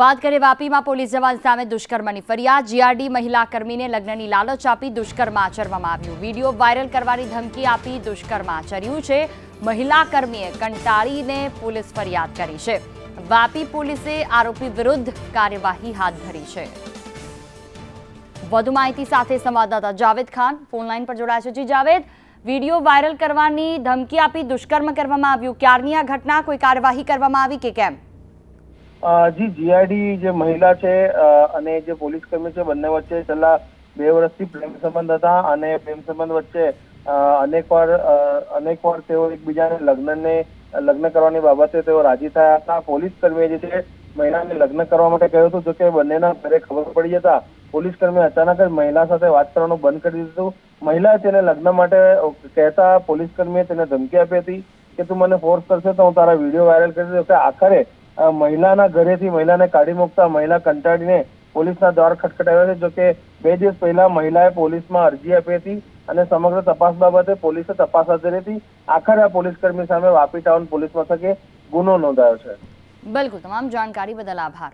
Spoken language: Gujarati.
વાત કરીએ વાપીમાં પોલીસ જવાન સામે દુષ્કર્મની ફરિયાદ. જીઆરડી મહિલા કર્મીને લગ્નની લાલચ આપી દુષ્કર્મ આચરવામાં આવ્યું. વીડિયો વાયરલ કરવાની ધમકી આપી દુષ્કર્મ આચર્યું છે. મહિલા કર્મીએ કંટાળીને પોલીસ ફરિયાદ કરી છે. વાપી પોલીસે આરોપી વિરુદ્ધ કાર્યવાહી હાથ ધરી છે. વધુ માહિતી સાથે સંવાદદાતા જાવેદ ખાન ફોનલાઈન પર જોડાયા છે. જી જાવેદ, વીડિયો વાયરલ કરવાની ધમકી આપી દુષ્કર્મ કરવામાં આવ્યું. ક્યારની આ ઘટના? કોઈ કાર્યવાહી કરવામાં આવી કે કેમ? જી જીઆઈડી જે મહિલા છે અને જે પોલીસ કર્મી છે, બંને વચ્ચે છેલ્લા બે વર્ષથી પ્રેમ સંબંધ હતા અને પ્રેમ સંબંધ વચ્ચે અનેકવાર અનેકવાર તેઓ એકબીજાને લગ્નને, લગ્ન કરવાની બાબતે તેઓ રાજી થયા હતા. પોલીસ કર્મીએ જે છે, મહિલાને લગ્ન કરવા માટે કહ્યું હતું જોકે બંનેના ઘરે ખબર પડી જતા પોલીસ કર્મીએ અચાનક જ મહિલા સાથે વાત કરવાનું બંધ કરી દીધું. હતું મહિલાએ તેને લગ્ન માટે કહેતા પોલીસ કર્મીએ તેને ધમકી આપી હતી કે, તું મને ફોર્સ કરશે તો હું તારા વીડિયો વાયરલ કરી દઉં કે આખરે મહિલાના ઘરેથી મહિલાને કાઢી મૂકતા મહિલા કંટાળીને પોલીસના દ્વાર ખટખટાવ્યા છે, જોકે બે દિવસ પહેલા મહિલાએ પોલીસમાં અરજી આપી હતી અને સમગ્ર તપાસ બાબતે પોલીસે તપાસ હાથ ધરી હતી. આખરે આ પોલીસ કર્મી સામે વાપી ટાઉન પોલીસ મથકે ગુનો નોંધાયો છે. બિલકુલ, તમામ જાણકારી બદલ આભાર.